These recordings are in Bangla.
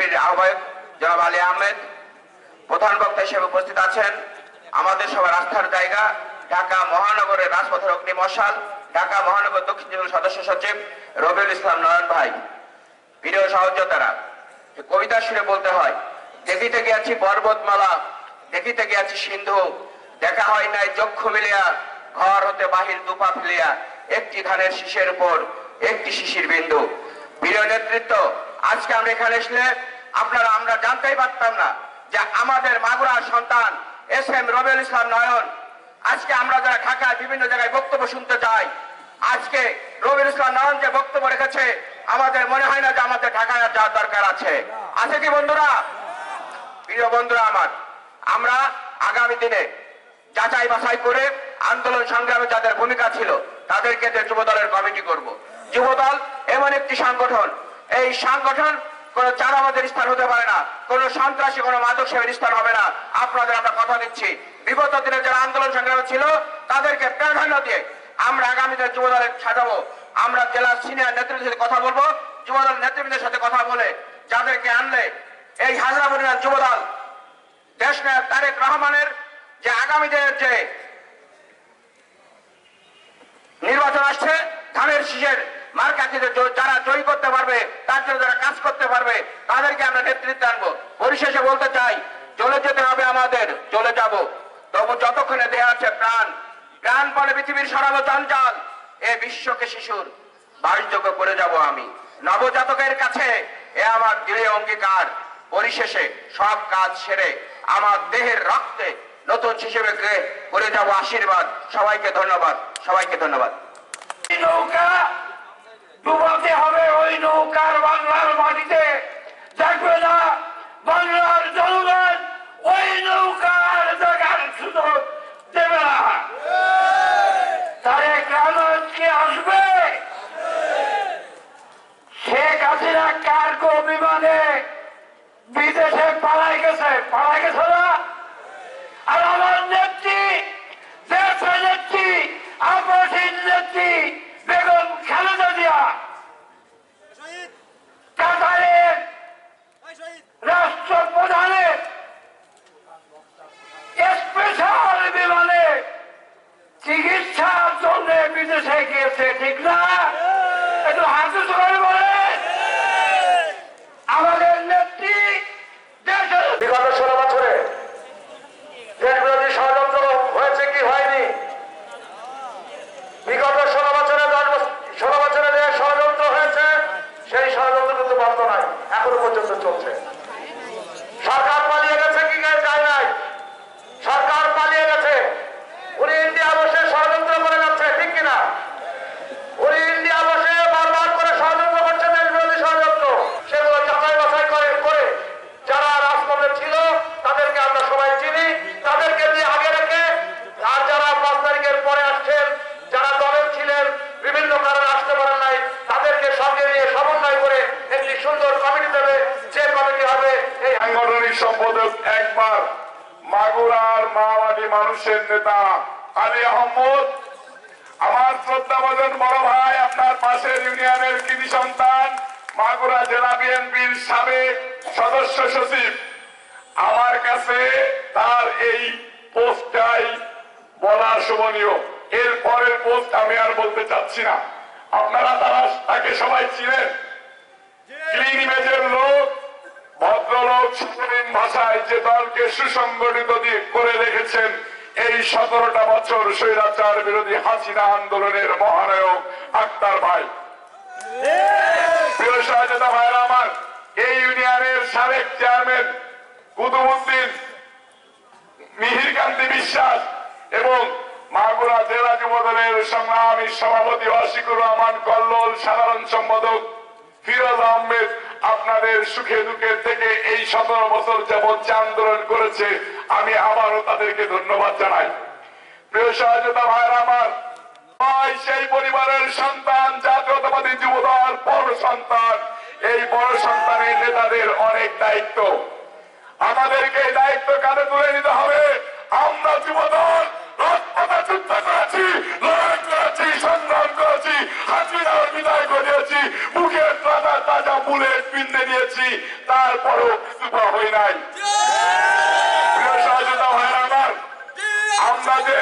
বিএনপির আহ্বায়ক জনাব আলী আহমেদ, প্রধান বক্তা হিসেবে উপস্থিত আছেন আমাদের সবার আস্থার জায়গা, ঢাকা মহানগরের রাজপথের অগ্নি মশাল, ঢাকা মহানগর দক্ষিণ জেলার সদস্য সচিব রবিউল ইসলাম নয়ন ভাই। প্রিয় সহযোদ্ধারা কবিতা শুনে বলতে হয়, দেখিতে গিয়াছি পর্বতমালা, দেখিতে গিয়াছি সিন্ধু, দেখা হয় নাই চক্ষু মিলিয়া, ঘর হতে বাহির দুপা ফেলিয়া, একটি ধানের শীষের উপর একটি শিশির বিন্দু। প্রিয় নেতৃত্ব, আজকে আমরা এখানে এসলে আপনারা, আমরা জানতেই পারতাম না যে আমাদের মাগুরার সন্তান এস এম রবিউল ইসলাম নয়ন। আজকে আমরা যারা ঢাকায় বিভিন্ন জায়গায় বক্তব্য শুনতে চাই আজকে রবিউল ইসলাম নয়ন যে বক্তব্য রেখেছে, আমাদের মনে হয় না যে আমাদের ঢাকায় যাওয়ার দরকার আছে। আছে কি বন্ধুরা? প্রিয় বন্ধুরা আমার, আমরা আগামী দিনে যাচাই বাছাই করে আন্দোলন সংগ্রামে যাদের ভূমিকা ছিল, তাদেরকে যুব দলের কমিটি করব। যুব দল এমন একটি সংগঠন, এই সংগঠন কোন চাঁদাবাদের স্থান হতে পারে না। কোন সন্ত্রাসী, কোন মাদক সেবের স্থান হবে না। আপনাদের আমরা কথা দিচ্ছি। বিগত দিনে যারা আন্দোলন সংগ্রামে ছিল, তাদেরকে প্রাধান্য দিয়ে আমরা আগামী দিনে যুব দলের সাজাবো। আমরা জেলার সিনিয়র নেতৃত্বের সাথে কথা বলব। যুবদল নেতৃবৃন্দের সাথে কথা বলে যাদেরকে আনলে এই হাজরা পরিমাণ যুব দল দেশ নায়ক তারেক রহমানের যে আগামী দিনের যে নির্বাচন আসছে, ধানের শীষের মার্কাটিতে যারা জয়ী করতে পারবে, তার জন্য যারা কাজ করতে পারবে, তাদেরকে আমরা নেতৃত্বে আনব। পরিশেষে বলতে চাই, চলে যেতে হবে আমাদের, চলে যাব। তবু যতক্ষণে দেয়া আছে প্রাণ প্রাণ পরে পৃথিবীর সরালো জঞ্জাল এ বিশ্বকে শিশুর বাসযোগ্য করে যাব আমি। নবজাতকের কাছে এ আমার দৃঢ় অঙ্গীকার। পরিশেষে সব কাজ সেরে আমার দেহের রক্তে নতুন শিশুকে করে যাব। আশীর্বাদ, সবাইকে ধন্যবাদ সবাইকে ধন্যবাদ। নৌকা ডুবাতে হবে ওই নৌকার বাংলার মাটিতে। দেখবে না বাংলার জনগণ ওই নৌকার দেখার সুযোগ দেবে না। তারেক রহমান কি আসবে? শেখ হাসিনা কার্গো বিমানে বিদেশে পালাই গেছে। পালাই গেছে না? আর আমার খালেদা জিয়া কাতারের রাষ্ট্রপ্রধানের স্পেশাল বিমানে চিকিৎসার জন্য বিদেশে গিয়েছে ঠিক না একটু হাতে করে বলে আমাদের নেত্রী দেশের বিগত ষোলো বছরে দেশ বিরোধী ষড়যন্ত্র হয়েছে কি হয়নি বিগত ষোলো বছরে দশ বছর- ষোলো বছরে যে ষড়যন্ত্র হয়েছে সেই ষড়যন্ত্র কিন্তু বন্ধ নাই এখনও পর্যন্ত চলছে সরকার পালিয়ে গেছে কি যায় নাই সরকার পালিয়ে গেছে উনি ইন্ডিয়া বসে ষড়যন্ত্র করে যাচ্ছে ঠিক কিনা উনি ইন্ডিয়া বসে বারবার করে ষড়যন্ত্র করছে দেশ বিরোধী ষড়যন্ত্র সেগুলো যাচাই বাছাই করে করে যারা রাজপথে ছিল তাদেরকে আমরা সবাই চিনি তাদেরকে দিয়ে আগে রেখে আর যারা পাঁচ তারিখের পরে আসছেন যারা দলের ছিলেন বিভিন্ন কারণে আসতে পারেন নাই তাদেরকে সঙ্গে নিয়ে সমন্বয় করে একটি সুন্দর কমিটি দেবে যে কমিটি হবে এই সাংগঠনিক সম্পাদক একবার মাগুরার মাওয়াদি মানুষের নেতা আলী আহমদ আমার শ্রদ্ধাভাজন বড় ভাই, আপনার পাশের ইউনিয়নের কৃতি সন্তান, মাগুরা জেলা বিএনপির সাবেক সদস্য সচিব। আমার কাছে তার এই পোস্টটাই বলা শোভনীয়। এর পরের পোস্ট আমি আর বলতে চাচ্ছি না। আপনারা তারা তাকে সবাই ছিলেন ক্লিন ইমেজের লোক, ভদ্রলোক সুপ্রিম ভাষায় যে দলকে সুসংগঠিত দিয়ে করে রেখেছেন এই সতেরোটা বছর স্বৈরাচার বিরোধী হাসিনা আন্দোলনের মহানায়ক আক্তার ভাই। আমার, এই ইউনিয়নের সাবেক চেয়ারম্যান কুতুবুদ্দিন, মিহিরকান্তি বিশ্বাস এবং মাগুরা জেলা যুবদলের সংগ্রামী সভাপতি অশিকুর রহমান, কল্লোল সাধারণ সম্পাদক ফিরোজ আহমেদ, আপনাদের সুখে দুঃখের থেকে এই সতেরো বছর যাবৎ আন্দোলন করেছে আমি আবারও তাদেরকে ধন্যবাদ জানাই। প্রিয় সহযোগিতা ভাইয়ের আমার সেই পরিবারের সন্তান, জাতীয়তাবাদী যুবদল, বড় সন্তান। এই বড় সন্তানের নেতাদের অনেক দায়িত্ব। আমাদেরকে এই দায়িত্ব কাঁধে তুলে নিতে হবে। আমরা যুবদল দিয়েছি তারপরেও সুপা হই নাই। আমরা যে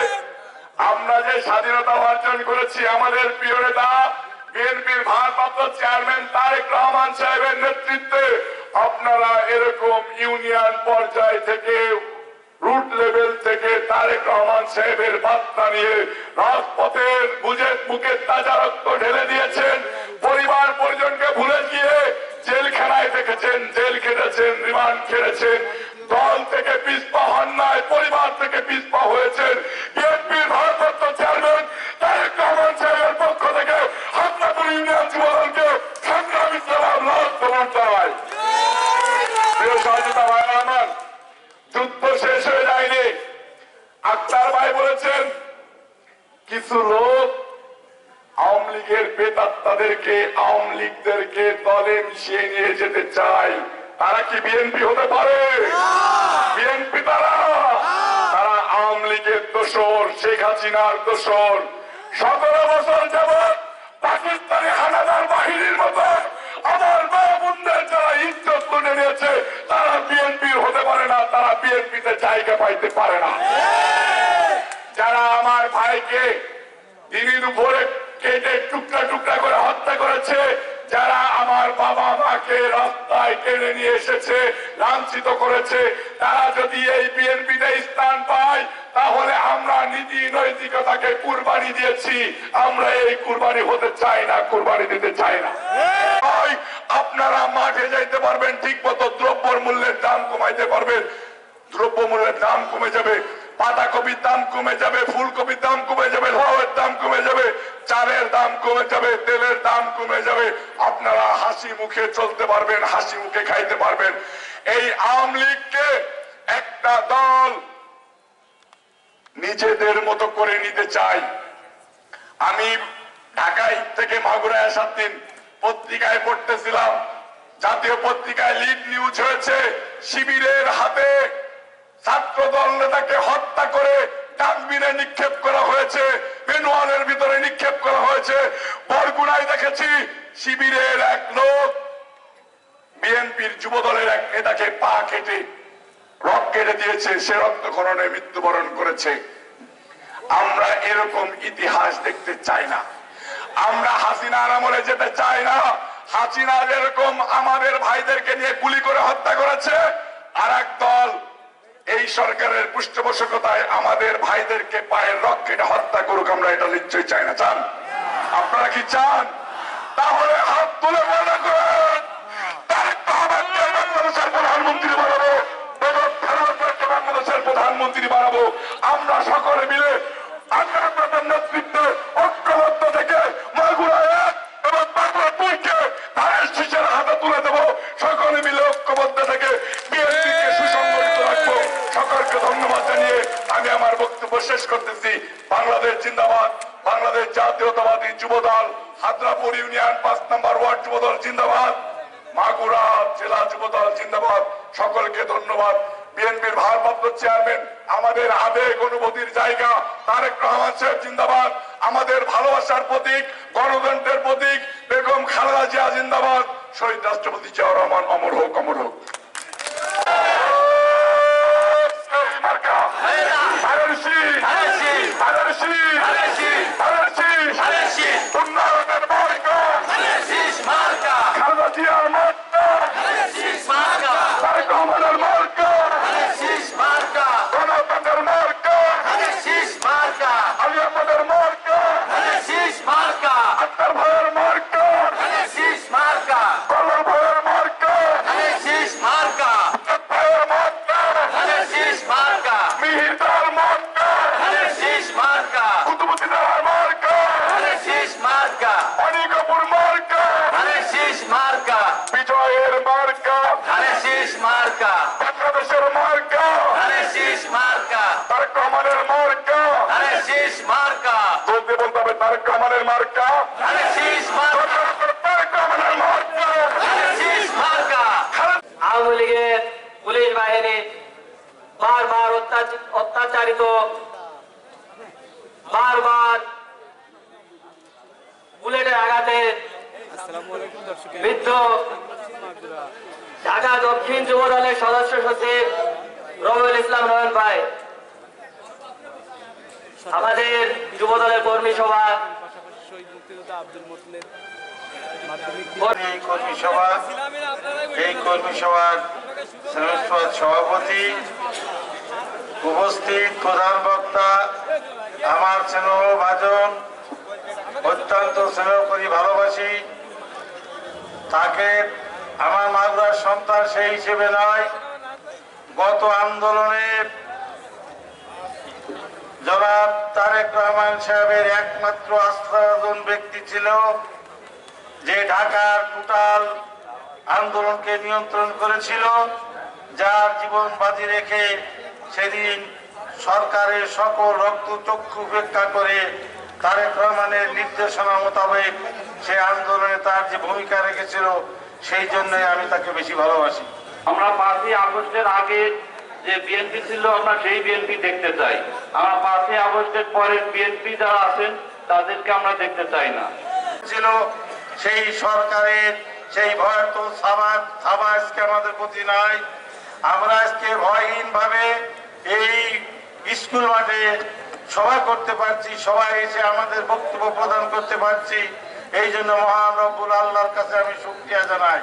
আমরা যে স্বাধীনতা অর্জন করেছি, আমাদের প্রিয় নেতা, বিএনপির ভারপ্রাপ্ত চেয়ারম্যান তারেক রহমান সাহেবের নেতৃত্বে, আপনারা এরকম ইউনিয়ন পর্যায় থেকে, রুট লেভেল থেকে তারেক রহমান সাহেবের বার্তা নিয়ে রাজপথের বুঝে বুকে তাজা রক্ত ঢেলে দিয়েছেন। পরিবার পরিজনকে ভুলে গিয়ে জেলখানায় দেখেছেন জেল খেটেছেন, রিমান্ড খেটেছেন। দল থেকে পিসপা হন নাই যেতে চায় তারা কি বিএনপি হতে পারে? বিএনপি তারা। তারা আওয়ামী লীগের দোসর শেখ হাসিনার দোসর সতেরো বছর যাবৎ পাকিস্তানি হানাদার বাহিনীর মতো আমার মা বোনদের যারা ইজ্জত তুলে নিয়েছে তারা বিএনপির হতে পারে না তারা বিএনপিতে জায়গা পাইতে পারে না। যারা আমার ভাইকে দিনের উপরে কেটে টুকরা টুকরা করে হত্যা করেছে যারা আমার বাবা মাকে রাস্তায় টেনে নিয়ে এসেছে, লাঞ্ছিত করেছে, তারা যদি এই বিএনপিতে স্থান পায়, তাহলে আমরা নীতি নৈতিকতাকে কুরবানি দিয়েছি। আমরা এই কুরবানি হতে চাই না, কুরবানি দিতে চাই না। আপনারা মাঠে যাইতে পারবেন ঠিক মতো দ্রব্যর মূল্যের দাম কমাইতে পারবেন। দ্রব্য মূল্যের দাম কমে যাবে পাতাকপির দাম কমে যাবে, ফুলকপির দাম কমে যাবে, লাউয়ের দাম কমে যাবে, চালের দাম কমে যাবে, তেলের দাম কমে যাবে। আপনারা হাসি মুখে চলতে পারবেন, হাসি মুখে খাইতে পারবেন। এই আওয়ামী লীগকে একটা দল নিজেদের মতো করে নিতে চাই। আমি ঢাকায় থেকে মাগুরায় আসার দিন পত্রিকায় পড়তেছিলাম, জাতীয় পত্রিকায় লিড নিউজ হয়েছে শিবিরের হাতে। ছাত্র দল নেতাকে হত্যা করে ডাস্টবিনে নিক্ষেপ করা হয়েছে, মেনুয়ালের ভিতরে নিক্ষেপ করা হয়েছে। বরগুনায় দেখেছি শিবিরের এক লোক, বিএনপির যুব দলের এক নেতাকে পা কেটে রক কেটে দিয়েছে, সে রক্তক্ষরণে মৃত্যুবরণ করেছে। আমরা এরকম ইতিহাস দেখতে চাই না। আমরা হাসিনার আমলে যেতে চাই না। হাসিনা যেরকম আমাদের ভাইদেরকে নিয়ে গুলি করে হত্যা করেছে আর দল এই সরকারের পৃষ্ঠপোষকতায় আমাদের ভাইদেরকে পায়ের রক হত্যা করুক, আমরা এটা নিশ্চয়ই চাই না। চান? আপনারা কি চান? তাহলে হাত তুলে মনে করেন প্রধানমন্ত্রী বানাবো। আমরা সকলে মিলে আন্দোলনের নেতৃত্বে ঐক্যবদ্ধ থেকে মাগুরা এক এবং মাগুরা দুইকে ধানের শীষের হাতে তুলে দেবো সকলে মিলে ঐক্যবদ্ধ থেকে বিএনপিকে সুসংগঠিত রাখব সকলকে ধন্যবাদ জানিয়ে আমি আমার বক্তব্য শেষ করতেছি। বাংলাদেশ জিন্দাবাদ। বাংলাদেশ জাতীয়তাবাদী যুবদল হাতরাপুর ইউনিয়ন পাঁচ নম্বর ওয়ার্ড যুবদল জিন্দাবাদ। মাগুরা জেলা যুবদল জিন্দাবাদ। সকলকে ধন্যবাদ। বিএনপির ভারপ্রাপ্ত চেয়ারম্যান, আমাদের আবেগ অনুভূতির জায়গা, তারেক রহমান সাহেব জিন্দাবাদ। আমাদের ভালোবাসার প্রতীক, গণতন্ত্রের প্রতীক, বেগম খালেদা জিয়া জিন্দাবাদ। শহীদ রাষ্ট্রপতি জিয়াউর রহমান অমর হোক অমর হোক। 하나씩 하나씩 하나씩 하나씩 하나씩 하나씩 동남 বলতে হবে তারেক মার্কা। রহমানের মার্কা। আওয়ামী লীগের পুলিশ বাহিনী বারবার অত্যাচারিত বারবার বুলেটের আঘাতে বৃদ্ধ ঢাকা দক্ষিণ যুব দলের সদস্য সচিব রবিউল ইসলাম নয়ন ভাই আমাদের যুব দলের কর্মী সভা। এই কর্মী সভা এই কর্মী সভার সভাপতি উপস্থিত প্রধান বক্তা আমার স্নেহ ভাজন অত্যন্ত স্নেহ করি ভালোবাসি। তাকে আমার মাগুরার সন্তান সেই হিসেবে নয় গত আন্দোলনে জনাব তারেক রহমান সাহেবের একমাত্র আস্থাভাজন ব্যক্তি ছিল যে ঢাকার টোটাল আন্দোলনকে নিয়ন্ত্রণ করেছিল, যার জীবন বাজি রেখে সেদিন সরকারের সকল রক্ত চক্ষু উপেক্ষা করে তারেক রহমানের নির্দেশনা মোতাবেক সে আন্দোলনে তার যে ভূমিকা রেখেছিল, সেই জন্যই আমি তাকে বেশি ভালোবাসি। আমরা পাঁচই আগস্টের আগে যে বিএনপি ছিল, আমরা সেই বিএনপি দেখতে চাই। আমরা পাঁচই আগস্টের পরের বিএনপি যারা আছেন, তাদেরকে আমরা দেখতে চাই না। ছিল সেই সরকারের সেই আমাদের প্রতি নাই। আমরা আজকে এই স্কুল মাঠে সভা করতে পারছি, সবাই এসে আমাদের বক্তব্য প্রদান করতে পারছি। এই জন্য মহান আল্লাহর কাছে আমি শুক্রিয়া জানাই।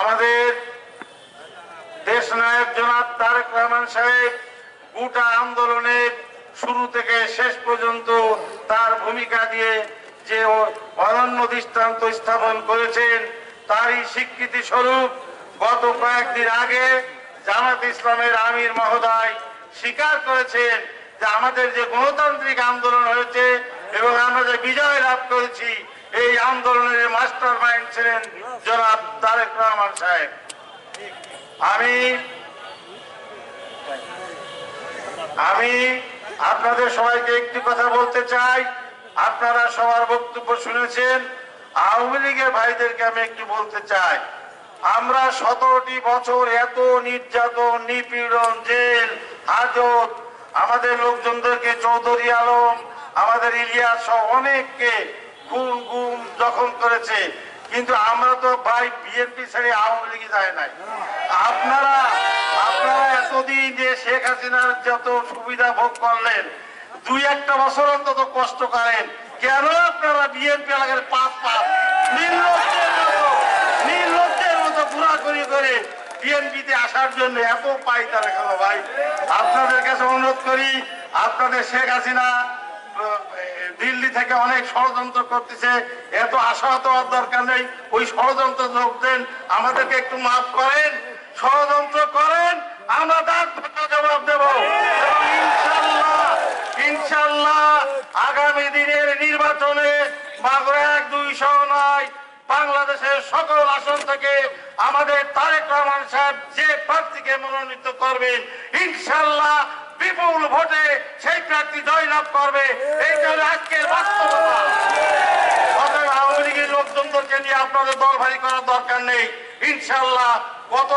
আমাদের দেশ নায়ক জনাব তারেক রহমান সাহেব, গোটা আন্দোলনের শুরু থেকে শেষ পর্যন্ত তার ভূমিকা দিয়ে যে অনন্য দৃষ্টান্ত স্থাপন করেছেন, তারই স্বীকৃতি স্বরূপ গত কয়েকদিন আগে জামাত ইসলামের আমির মহোদয় স্বীকার করেছেন যে আমাদের যে গণতান্ত্রিক আন্দোলন হয়েছে এবং আমরা যে বিজয় লাভ করেছি, এই আন্দোলনের মাস্টার মাইন্ড ছিলেন জনাব তারেক রহমান সাহেব। আমি আমি আপনাদের সবাইকে একটি কথা বলতে চাই। আপনারা সবার বক্তব্য শুনেছেন। আওয়ামী লীগের ভাইদেরকে আমি একটু বলতে চাই। আমরা সতেরোটি বছর এত নির্যাতন, নিপীড়ন, জেল, হাজত, আমাদের লোকজনদেরকে চৌধুরী আলম, আমাদের ইলিয়াস অনেককে খুন, গুম, জখম করেছে। কিন্তু আমরা তো ভাই বিএনপি ছেড়ে আওয়ামী লীগে যায় নাই। আপনারা আপনারা এতদিন যে শেখ হাসিনার যত সুবিধা ভোগ করলেন, দুই একটা বছর অন্তত কষ্ট করেন, কেন আপনারা বিএনপি এলাকার পাপ পাপ নির্লজ্জের মতো নির্লজ্জের মতো করে বিএনপিতে আসার জন্য এত পাই তারা কেন ভাই। আপনাদের কাছে অনুরোধ করি, আপনাদের শেখ হাসিনা দিল্লি থেকে অনেক ষড়যন্ত্র করতেছে, এত আশাহত হওয়ার দরকার নেই। ওই ষড়যন্ত্র লোকদের আমাদেরকে একটু মাফ করেন, ষড়যন্ত্র করেন, আমরা তার জবাব দেব। ইনশাল্লাহ আগামী দিনের নির্বাচনে মাগুরা এক দুইশো নয়, বাংলাদেশের সকল আসন থেকে আমাদের তারেক রহমান সাহেব যে প্রার্থীকে মনোনীত করবেন, ইনশাল্লাহ বিপুল ভোটে সেই প্রার্থী জয়লাভ করবে। এইটা আজকের বাস্তবতা আওয়ামী লীগের লোকজনদেরকে নিয়ে আপনাদের দল ভারী করার দরকার নেই। ইনশাল্লাহ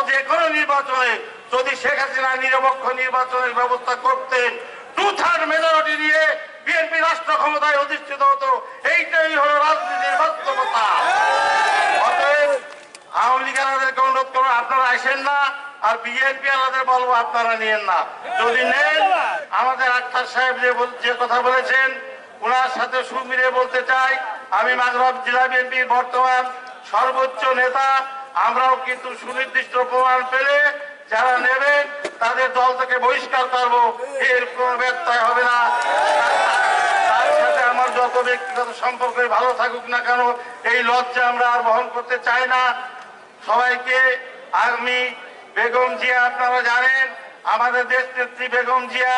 যে কোনো নির্বাচনে যদি শেখ হাসিনা নিরপেক্ষ নির্বাচনের ব্যবস্থা করতেন টু থার্ড মেজরিটি নিয়ে বিএনপি রাষ্ট্র ক্ষমতায় অধিষ্ঠিত হতো, এইটাই হলো রাজনীতির বাস্তবতা। অতএব আওয়ামী লীগ আলাদেরকে অনুরোধ আপনারা আসেন না। আর বিএনপি আলাদের বলব আপনারা নিয়েন না। যদি নেন আমাদের আক্তার সাহেব যে যে কথা বলেছেন ওনার সাথে সুমিরে বলতে চাই। আমি মাগরব জেলা বিএনপির বর্তমান সর্বোচ্চ নেতা। আমরাও কিন্তু সুনির্দিষ্ট প্রমাণ পেলে যারা নেবেন তাদের দল থেকে বহিষ্কার করব। এর কোনো ব্যত্যয় হবে না। তার সাথে আমার যত ব্যক্তিগত সম্পর্ক ভালো থাকুক না কেন এই লজ্জা আমরা আর বহন করতে চাই না। সবাইকে আমি বেগম জিয়া, আপনারা জানেন, আমাদের দেশ নেত্রী বেগম জিয়া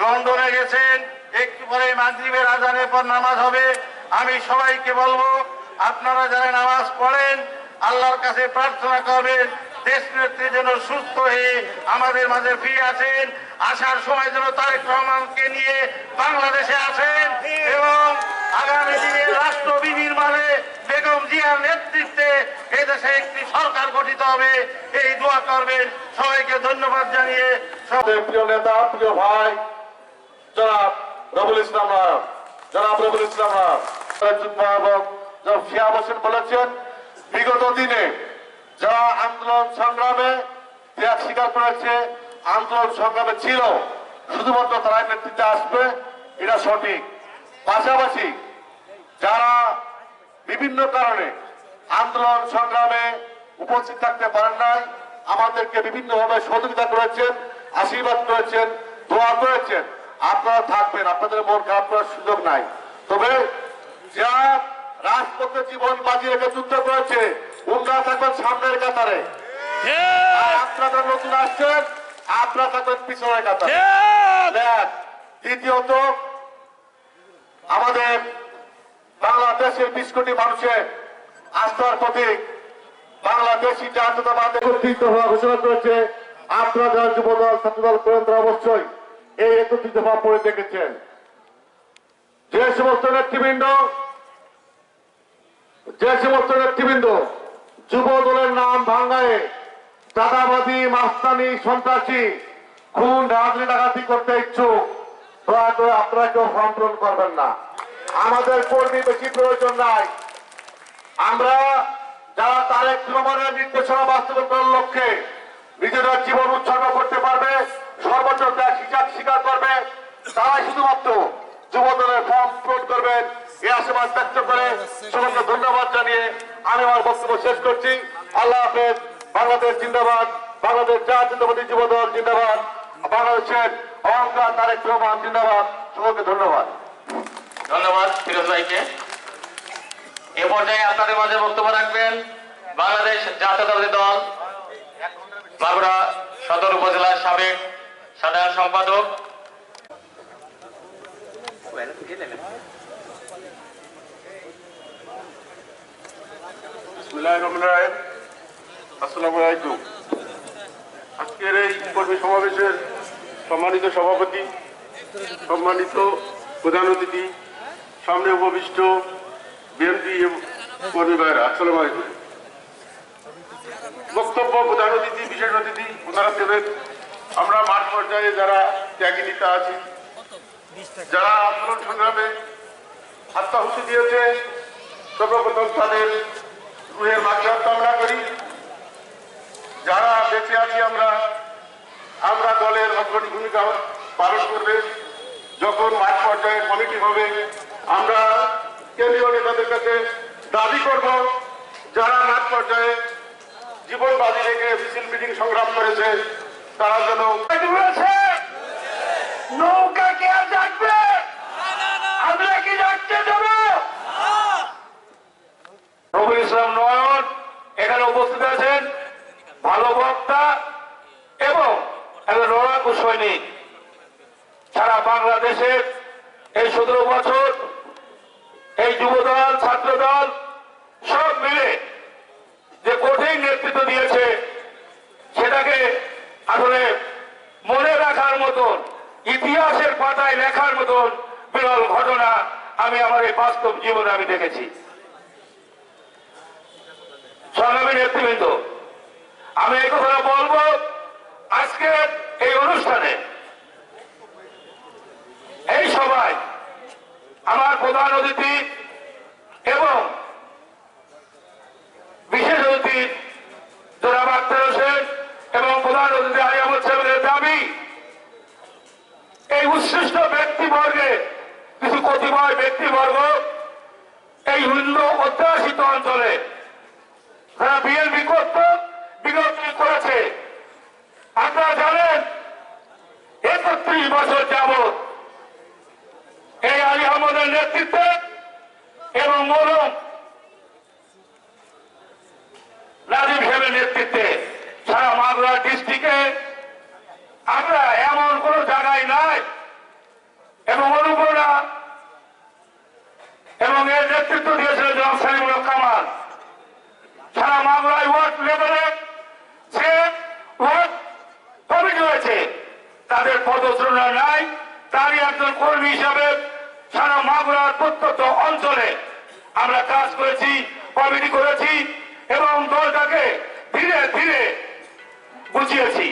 লন্ডনে গেছেন। একটু পরে মাগরিবের আজানের পর নামাজ হবে। আমি সবাইকে বলব, আপনারা যারা নামাজ পড়েন, আল্লাহর কাছে প্রার্থনা করবেন, দেশ নেত্রী যেন সুস্থ হয়ে আমাদের মাঝে ফিরে আসেন। আসার সময় যেন তারেক রহমানকে নিয়ে বাংলাদেশে আসেন এবং আগামী দিনে রাষ্ট্র বিনির্মাণে বেগম জিয়ার নেতৃত্বে এদেশে একটি সরকার গঠিত হবে। এই দোয়া করবেন। সবাইকে ধন্যবাদ জানিয়ে প্রিয় নেতা, প্রিয় ভাই, জনাব রবুল ইসলাম রায় জনাব রবুল ইসলাম জনাব শিয়াব হোসেন বলেছেন, বিগত দিনে যারা আন্দোলন সংগ্রামে ত্যাগ স্বীকার করেছে, আন্দোলন সংগ্রামে ছিল, শুধুমাত্র তারাই নেতৃত্বে আসবে, এটা সঠিক। পাশাপাশি যারা বিভিন্ন কারণে আন্দোলন সংগ্রামে উপস্থিত থাকতে পারেন নাই আমাদেরকে বিভিন্নভাবে সহযোগিতা করেছেন আশীর্বাদ করেছেন দোয়া করেছেন। আপনারা থাকবেন আপনাদের মন খারাপ করার সুযোগ নাই। তবে যা রাজপথে জীবন বাজি রেখে যুদ্ধ করেছে ওনারা থাকবেন সামনের কাতারে। আপনারা নতুন আসছেন আপনারা থাকবেন পিছনের কাতারে। দ্বিতীয়ত আমাদের বাংলাদেশের বিশ কোটি মানুষের আস্থার প্রতীক বাংলাদেশি একত্রিত হওয়া ঘোষণা করেছে। আপনারা যারা যুবদল, ছাত্রদল করেন তারা অবশ্যই এই একত্রিত হওয়া পড়ে দেখেছেন। যে সমস্ত নেতৃবৃন্দ, যে সমস্ত নেতৃবৃন্দ যুব দলের নাম ভাঙ্গায় চাঁদাবাদী মাস্তানি, সন্ত্রাসী, খুন, রাজনীতি করতে ইচ্ছুক, দয়া করে আপনারা কেউ ফর্ম করবেন না। আমাদের কর্মী বেশি প্রয়োজন নাই। আমরা যারা তারেক রহমানের নির্দেশনা বাস্তবায়ন করার লক্ষ্যে নিজেদের জীবন উৎসর্গ করতে পারবে, সর্বোচ্চ ত্যাগ স্বীকার স্বীকার করবে, তারাই শুধুমাত্র যুব দলের ফর্ম পূরণ করবেন এই আশীর্বাদ ব্যক্ত করে। সবাইকে ধন্যবাদ জানিয়ে আমি আমার বক্তব্য শেষ করছি। আল্লাহ হাফেজ, বাংলাদেশ জিন্দাবাদ, বাংলাদেশ জাতীয়তাবাদী যুব দল জিন্দাবাদ, বাংলাদেশের অহংকার তারেক রহমান জিন্দাবাদ। সকলকে ধন্যবাদ। ধন্যবাদ, ফিরোজ ভাইকে। এ পর্যায়ে আপনাদের মাঝে বক্তব্য রাখবেন বাংলাদেশ জাতীয়তাবাদী দল, মাগুরা সদর উপজেলার সাবেক সাধারণ সম্পাদক। আসসালামু আলাইকুম। আজকের এই কর্মী সমাবেশের সম্মানিত সভাপতি, সম্মানিত প্রধান অতিথি সামনে উপবিষ্ট বিএনপি কর্মী ভাইরা আসসালামু আলাইকুম। বক্তব্য, প্রধান অতিথি, বিশেষ অতিথি, ওনারা দেবেন। আমরা মাঠ পর্যায়ে যারা ত্যাগী নেতা আছি, যারা আন্দোলন সংগ্রামে আত্মাহুতি দিয়েছে, সর্বপ্রথম তাদের গৃহের মাধ্যমে কামনা করি। যারা বেঁচে আছি আমরা আমরা দলের অগ্রণী ভূমিকা পালন করবে। যখন মাঠ পর্যায়ে কমিটি হবে আমরা কেন্দ্রীয় নেতাদের কাছে দাবি করব যারা মাঠ পর্যায়ে জীবন বাজি রেখে মিছিল মিটিং সংগ্রাম করেছে তারা যেন নৌকা কে আর ডাকবে। আমরা কি ডাকতে দেবো রবুল ইসলাম নয়ন এখানে উপস্থিত আছেন ভালো বক্তা এবং লড়াকু সৈনিক সারা বাংলাদেশের এই সতেরো বছর এই যুবদল, ছাত্রদল, সব মিলে যে কঠিন নেতৃত্ব দিয়েছে, সেটাকে আসলে মনে রাখার মতন, ইতিহাসের পাতায় লেখার মতন বিরল ঘটনা আমি আমার এই বাস্তব জীবনে আমি দেখেছি। সংগ্রামী নেতৃবৃন্দ, আমি এই কথা বলব আজকে এই অনুষ্ঠানে। এই সভায় আমার প্রধান অতিথি এবং বিশেষ অতিথি জনাব আক্তার হোসেন এবং প্রধান অতিথি আলিয়ামত সাহেবের দাবি, এই উৎসৃষ্ট ব্যক্তিবর্গে, কিছু কতিপয় ব্যক্তিবর্গ এই হিন্দু অধ্যাসিত অঞ্চলে যারা বিএনপি করত বিগত করেছে। আপনারা জানেন, একত্রিশ বছর যাবৎ এই আলী আহমদের নেতৃত্বে এবং মরম রাজীব সাহেবের নেতৃত্বে সারা মাগুরা ডিস্ট্রিক্টে আমরা এমন কোন জায়গায় নাই এবং অনুপ্রেরণা এবং এর নেতৃত্ব দিয়েছিলেন জনাব কামাল। সারা মামলায় ওয়ার্ড লেভেলে যে ওয়ার্ড কমিটি রয়েছে। তাদের পদশ্রণা নাই, তারই একজন কর্মী হিসাবে সারা মাগুরার প্রত্যন্ত অঞ্চলে আমরা কাজ করেছি কমিটি করেছি এবং দলটাকে ধীরে ধীরে বুঝিয়েছি